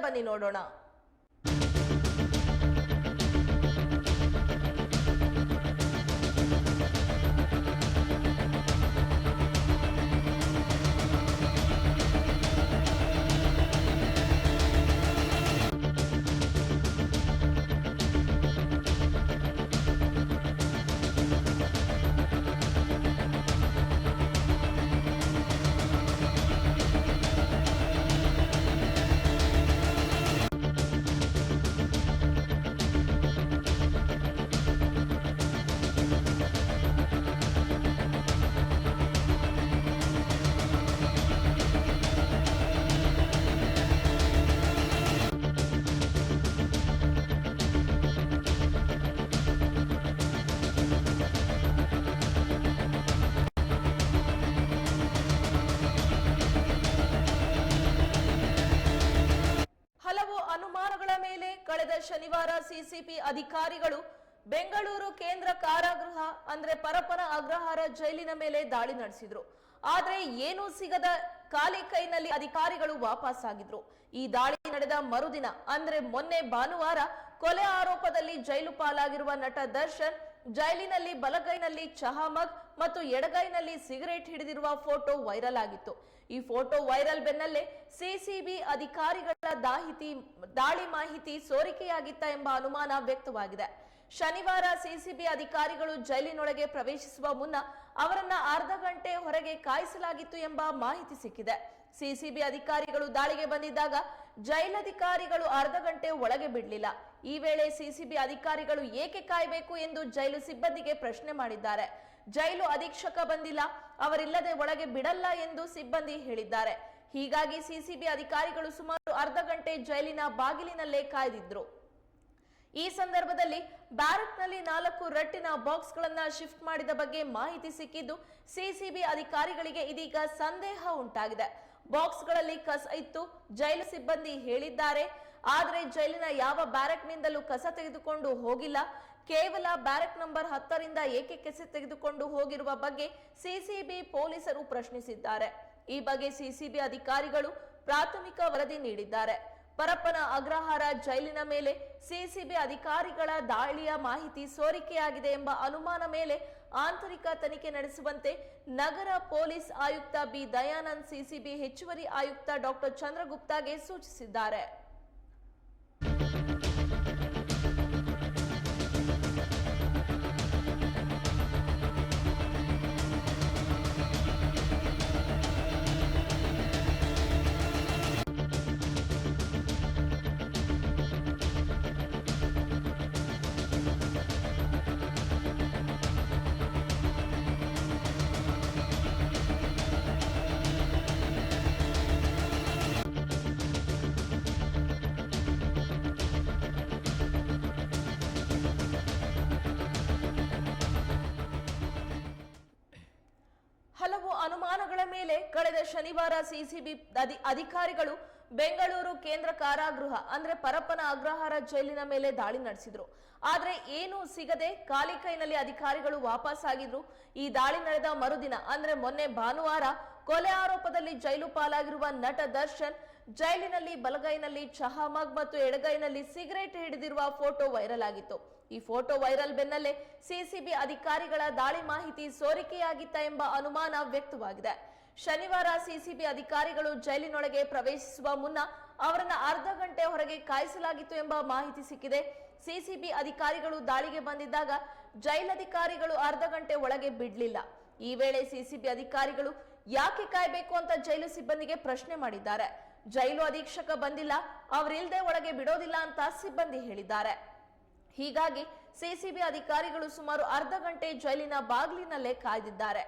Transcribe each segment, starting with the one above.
ಬನ್ನಿ ನೋಡೋಣ. ಶನಿವಾರ ಸಿಸಿಪಿ ಅಧಿಕಾರಿಗಳು ಬೆಂಗಳೂರು ಕೇಂದ್ರ ಕಾರಾಗೃಹ, ಅಂದ್ರೆ ಪರಪನ ಅಗ್ರಹಾರ ಜೈಲಿನ ಮೇಲೆ ದಾಳಿ ನಡೆಸಿದ್ರು. ಆದ್ರೆ ಏನೂ ಸಿಗದ ಖಾಲಿ ಕೈನಲ್ಲಿ ಅಧಿಕಾರಿಗಳು ವಾಪಸ್ ಆಗಿದ್ರು ಈ ದಾಳಿ ನಡೆದ ಮರುದಿನ, ಅಂದ್ರೆ ಮೊನ್ನೆ ಭಾನುವಾರ, ಕೊಲೆ ಆರೋಪದಲ್ಲಿ ಜೈಲು ಪಾಲಾಗಿರುವ ನಟ ದರ್ಶನ್ ಜೈಲಿನಲ್ಲಿ ಬಲಗೈನಲ್ಲಿ ಚಹಾ ಮಗ್ ಮತ್ತು ಎಡಗೈನಲ್ಲಿ ಸಿಗರೇಟ್ ಹಿಡಿದಿರುವ ಫೋಟೋ ವೈರಲ್ ಆಗಿತ್ತು. ಈ ಫೋಟೋ ವೈರಲ್ ಬೆನ್ನಲ್ಲೇ ಸಿಸಿಬಿ ಅಧಿಕಾರಿಗಳ ದಾಹಿತಿ, ದಾಳಿ ಮಾಹಿತಿ ಸೋರಿಕೆಯಾಗಿತ್ತ ಎಂಬ ಅನುಮಾನ ವ್ಯಕ್ತವಾಗಿದೆ. ಶನಿವಾರ ಸಿಸಿಬಿ ಅಧಿಕಾರಿಗಳು ಜೈಲಿನೊಳಗೆ ಪ್ರವೇಶಿಸುವ ಮುನ್ನ ಅವರನ್ನ ಅರ್ಧ ಗಂಟೆ ಹೊರಗೆ ಕಾಯಿಸಲಾಗಿತ್ತು ಎಂಬ ಮಾಹಿತಿ ಸಿಕ್ಕಿದೆ. ಸಿಸಿಬಿ ಅಧಿಕಾರಿಗಳು ದಾಳಿಗೆ ಬಂದಿದ್ದಾಗ ಜೈಲಧಿಕಾರಿಗಳು ಅರ್ಧ ಗಂಟೆ ಒಳಗೆ ಬಿಡಲಿಲ್ಲ. ಈ ವೇಳೆ ಸಿಸಿಬಿ ಅಧಿಕಾರಿಗಳು ಏಕೆ ಕಾಯಬೇಕು ಎಂದು ಜೈಲು ಸಿಬ್ಬಂದಿಗೆ ಪ್ರಶ್ನೆ ಮಾಡಿದ್ದಾರೆ. ಜೈಲು ಅಧೀಕ್ಷಕ ಬಂದಿಲ್ಲ, ಅವರಿಲ್ಲದೆ ಒಳಗೆ ಬಿಡಲ್ಲ ಎಂದು ಸಿಬ್ಬಂದಿ ಹೇಳಿದ್ದಾರೆ. ಹೀಗಾಗಿ ಸಿಸಿಬಿ ಅಧಿಕಾರಿಗಳು ಸುಮಾರು ಅರ್ಧ ಗಂಟೆ ಜೈಲಿನ ಬಾಗಿಲಿನಲ್ಲೇ ಕಾಯ್ದಿದ್ರು. ಈ ಸಂದರ್ಭದಲ್ಲಿ ಬ್ಯಾರಕ್ನಲ್ಲಿ ನಾಲ್ಕು ರಟ್ಟಿನ ಬಾಕ್ಸ್ಗಳನ್ನು ಶಿಫ್ಟ್ ಮಾಡಿದ ಬಗ್ಗೆ ಮಾಹಿತಿ ಸಿಕ್ಕಿದ್ದು ಸಿಸಿಬಿ ಅಧಿಕಾರಿಗಳಿಗೆ ಇದೀಗ ಸಂದೇಹ ಉಂಟಾಗಿದೆ. ಬಾಕ್ಸ್ಗಳಲ್ಲಿ ಕಸ ಇತ್ತು. ಜೈಲು ಸಿಬ್ಬಂದಿ ಹೇಳಿದ್ದಾರೆ. ಆದರೆ ಜೈಲಿನ ಯಾವ ಬ್ಯಾರಕ್ನಿಂದಲೂ ಕಸ ತೆಗೆದುಕೊಂಡು ಹೋಗಿಲ್ಲ. ಕೇವಲ ಬ್ಯಾರಕ್ ನಂಬರ್ ಹತ್ತರಿಂದ ಏಕೆ ಕಸ ತೆಗೆದುಕೊಂಡು ಹೋಗಿರುವ ಬಗ್ಗೆ ಸಿಸಿಬಿ ಪೊಲೀಸರು ಪ್ರಶ್ನಿಸಿದ್ದಾರೆ. ಈ ಬಗ್ಗೆ ಸಿಸಿಬಿ ಅಧಿಕಾರಿಗಳು ಪ್ರಾಥಮಿಕ ವರದಿ ನೀಡಿದ್ದಾರೆ. ಪರಪ್ಪನ ಅಗ್ರಹಾರ ಜೈಲಿನ ಮೇಲೆ ಸಿಸಿಬಿ ಅಧಿಕಾರಿಗಳ ದಾಳಿಯ ಮಾಹಿತಿ ಸೋರಿಕೆಯಾಗಿದೆ ಎಂಬ ಅನುಮಾನ ಮೇಲೆ ಆಂತರಿಕ ತನಿಖೆ ನಡೆಸುವಂತೆ ನಗರ ಪೊಲೀಸ್ ಆಯುಕ್ತ ಬಿ ದಯಾನಂದ್ ಸಿಸಿಬಿ ಹೆಚ್ಚುವರಿ ಆಯುಕ್ತ ಡಾಕ್ಟರ್ ಚಂದ್ರಗುಪ್ತಾಗೆ ಸೂಚಿಸಿದ್ದಾರೆ. ಮೇಲೆ ಕಳೆದ ಶನಿವಾರ ಸಿಸಿಬಿ ಅಧಿ- ಅಧಿಕಾರಿಗಳು ಬೆಂಗಳೂರು ಕೇಂದ್ರ ಕಾರಾಗೃಹ, ಅಂದ್ರೆ ಪರಪ್ಪನ ಅಗ್ರಹಾರ ಜೈಲಿನ ಮೇಲೆ ದಾಳಿ ನಡೆಸಿದ್ರು. ಆದ್ರೆ ಏನೂ ಸಿಗದೆ ಖಾಲಿ ಕೈನಲ್ಲಿ ಅಧಿಕಾರಿಗಳು ವಾಪಸ್ ಆಗಿದ್ರು ಈ ದಾಳಿ ನಡೆದ ಮರುದಿನ, ಅಂದ್ರೆ ಮೊನ್ನೆ ಭಾನುವಾರ, ಕೊಲೆ ಆರೋಪದಲ್ಲಿ ಜೈಲು ಪಾಲಾಗಿರುವ ನಟ ದರ್ಶನ್, ಜೈಲಿನಲ್ಲಿ ಬಲಗೈನಲ್ಲಿ ಚಹಾ ಮಗ್ ಮತ್ತು ಎಡಗೈನಲ್ಲಿ ಸಿಗರೇಟ್ ಹಿಡಿದಿರುವ ಫೋಟೋ ವೈರಲ್ ಆಗಿತ್ತು. ಈ ಫೋಟೋ ವೈರಲ್ ಬೆನ್ನಲ್ಲೇ ಸಿಸಿಬಿ ಅಧಿಕಾರಿಗಳ ದಾಳಿ ಮಾಹಿತಿ ಸೋರಿಕೆಯಾಗಿತ್ತ ಎಂಬ ಅನುಮಾನ ವ್ಯಕ್ತವಾಗಿದೆ. ಶನಿವಾರ ಸಿಸಿಬಿ ಅಧಿಕಾರಿಗಳು ಜೈಲಿನೊಳಗೆ ಪ್ರವೇಶಿಸುವ ಮುನ್ನ ಅವರನ್ನು ಅರ್ಧ ಗಂಟೆ ಹೊರಗೆ ಕಾಯಿಸಲಾಗಿತ್ತು ಎಂಬ ಮಾಹಿತಿ ಸಿಕ್ಕಿದೆ. ಸಿಸಿಬಿ ಅಧಿಕಾರಿಗಳು ದಾಳಿಗೆ ಬಂದಿದ್ದಾಗ ಜೈಲಧಿಕಾರಿಗಳು ಅರ್ಧ ಗಂಟೆ ಒಳಗೆ ಬಿಡ್ಲಿಲ್ಲ. ಈ ವೇಳೆ ಸಿಸಿಬಿ ಅಧಿಕಾರಿಗಳು ಯಾಕೆ ಕಾಯಬೇಕು ಅಂತ ಜೈಲು ಸಿಬ್ಬಂದಿಗೆ ಪ್ರಶ್ನೆ ಮಾಡಿದ್ದಾರೆ. ಜೈಲು ಅಧೀಕ್ಷಕ ಬಂದಿಲ್ಲ ಅವರಿಲ್ಲದೆ ಒಳಗೆ ಬಿಡೋದಿಲ್ಲ ಅಂತ ಸಿಬ್ಬಂದಿ ಹೇಳಿದ್ದಾರೆ. ಹೀಗಾಗಿ ಸಿಸಿಬಿ ಅಧಿಕಾರಿಗಳು ಸುಮಾರು ಅರ್ಧ ಗಂಟೆ ಜೈಲಿನ ಬಾಗಿಲಿನಲ್ಲೇ ಕಾಯ್ದಿದ್ದಾರೆ.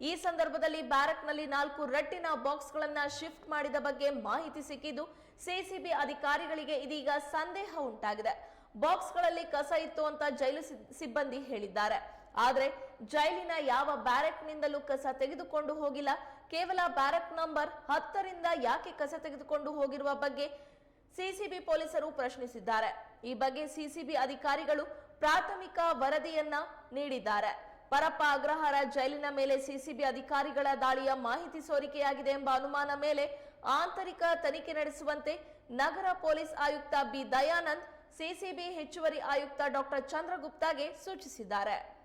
ಈ ಸಂದರ್ಭದಲ್ಲಿ ಬ್ಯಾರಕ್ನಲ್ಲಿ ನಾಲ್ಕು ರಟ್ಟಿನ ಬಾಕ್ಸ್ಗಳನ್ನು ಶಿಫ್ಟ್ ಮಾಡಿದ ಬಗ್ಗೆ ಮಾಹಿತಿ ಸಿಕ್ಕಿದ್ದು ಸಿಸಿಬಿ ಅಧಿಕಾರಿಗಳಿಗೆ ಇದೀಗ ಸಂದೇಹ ಉಂಟಾಗಿದೆ. ಬಾಕ್ಸ್ಗಳಲ್ಲಿ ಕಸ ಇತ್ತು ಅಂತ ಜೈಲು ಸಿಬ್- ಸಿಬ್ಬಂದಿ ಹೇಳಿದ್ದಾರೆ. ಆದರೆ ಜೈಲಿನ ಯಾವ ಬ್ಯಾರಕ್ನಿಂದಲೂ ಕಸ ತೆಗೆದುಕೊಂಡು ಹೋಗಿಲ್ಲ. ಕೇವಲ ಬ್ಯಾರಕ್ ನಂಬರ್ ಹತ್ತರಿಂದ ಯಾಕೆ ಕಸ ತೆಗೆದುಕೊಂಡು ಹೋಗಿರುವ ಬಗ್ಗೆ ಸಿಸಿಬಿ ಪೊಲೀಸರು ಪ್ರಶ್ನಿಸಿದ್ದಾರೆ. ಈ ಬಗ್ಗೆ ಸಿಸಿಬಿ ಅಧಿಕಾರಿಗಳು ಪ್ರಾಥಮಿಕ ವರದಿಯನ್ನ ನೀಡಿದ್ದಾರೆ. ಪರಪ್ಪ ಅಗ್ರಹಾರ ಜೈಲಿನ ಮೇಲೆ ಸಿಸಿಬಿ ಅಧಿಕಾರಿಗಳ ದಾಳಿಯ ಮಾಹಿತಿ ಸೋರಿಕೆಯಾಗಿದೆ ಎಂಬ ಅನುಮಾನ ಮೇಲೆ ಆಂತರಿಕ ತನಿಖೆ ನಡೆಸುವಂತೆ ನಗರ ಪೊಲೀಸ್ ಆಯುಕ್ತ ಬಿ ದಯಾನಂದ್, ಸಿಸಿಬಿ ಹೆಚ್ಚುವರಿ ಆಯುಕ್ತ ಡಾಕ್ಟರ್ ಚಂದ್ರಗುಪ್ತಾಗೆ ಸೂಚಿಸಿದ್ದಾರೆ.